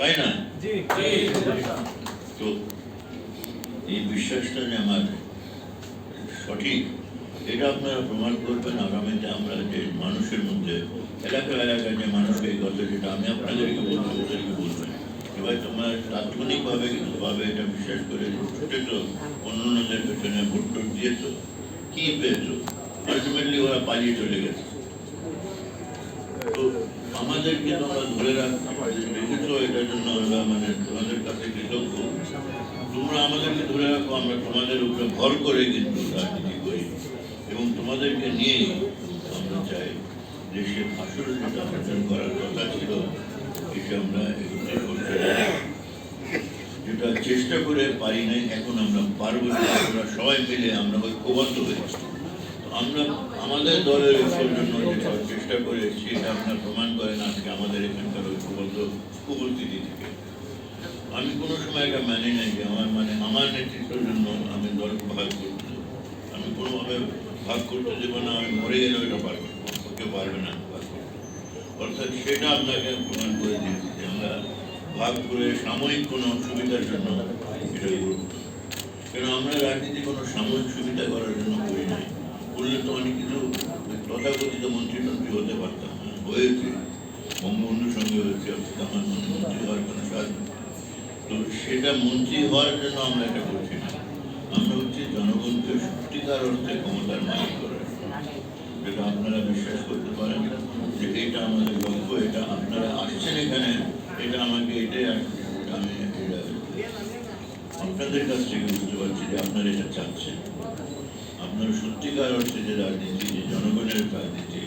তাই না? তো? এই বিশ্বাসটা যে আমার সঠিক এটা আপনারা প্রমাণ করবেন আগামীতে আমরা যে মানুষের মধ্যে এলাকা এলাকায় যে মানুষকে কথা যেটা আমি আপনাদেরকে বলব ওদেরকে বলবেন এবার তোমরা তাৎক্ষণিকভাবে কিন্তু ভাবে এটা বিশ্বাস করে ছুটেছো অন্যদের পেছনে ভোট টোট দিয়েছ কি পেয়েছ? আলটিমেটলি ওরা পালিয়ে চলে গেছে। তো আমাদেরকে তোমরা ধরে রেখেছো এটার জন্য আমরা মানে তোমাদের কাছে কৃতজ্ঞ। তোমরা আমাদেরকে ধরে রাখো, আমরা তোমাদের উপরে ভর করে কিন্তু রাজনীতি করি। এবং তোমাদেরকে নিয়েই আমরা চাই দেশের আসল যেটা অর্জন করার কথা ছিল এটা আমরা এগোতে করতে যেটা চেষ্টা করে পারি নাই, এখন আমরা পারব আমরা সবাই মিলে আমরা ঐক্যবদ্ধ হয়েছি। তো আমরা আমাদের দলের জন্য যেটা চেষ্টা করে সেটা আপনার প্রমাণ করেন আজকে আমাদের এখানকার ঐক্যবদ্ধ উপস্থিতি থেকে। আমি কোনো সময় এটা মানি নাই যে আমার মানে আমার নেতৃত্বের জন্য আমি দল ভাগ করতে আমি কোনোভাবে ভাগ করতে দেবো না, আমি মরে গেলেও এটা পারব ওকে পারবে না অর্থাৎ সেটা আপনাকে প্রমাণ করে দিয়েছি যে আমরা ভাগ করে সাময়িক কোনো সুবিধার জন্য এটা করব। কেন আমরা রাজনীতি কোনো সাময়িক সুবিধা করার জন্য করি করলে অনেক কিছু তথাকথিত মন্ত্রী টন্ত্রী হতে পারতাম। হয়েছে। বঙ্গবন্ধুর সঙ্গে হয়েছে আমার মন্ত্রী হওয়ার কোনো সাহায্য তো সেটা মন্ত্রী হওয়ার জন্য আমরা এটা করছি না। আমরা হচ্ছে জনগণকে সত্যিকার অর্থে ক্ষমতার মালিক করার যেটা আপনারা বিশ্বাস করতে পারেন যে এটা আমাদের লক্ষ্য এটা আপনারা আসছেন এখানে, এটা আমাকে এটাই আমি আপনাদের কাছ থেকে বুঝতে পারছি। যে আপনারা এটা চাচ্ছেন। আপনার সত্যিকার অর্থে যে রাজনীতি, যে জনগণের রাজনীতি,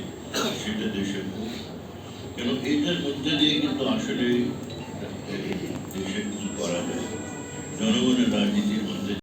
সেটা দেশের কেন এটার মধ্যে দিয়ে কিন্তু আসলে দেশের কিছু করা যায়। জনগণের রাজনীতির মধ্যে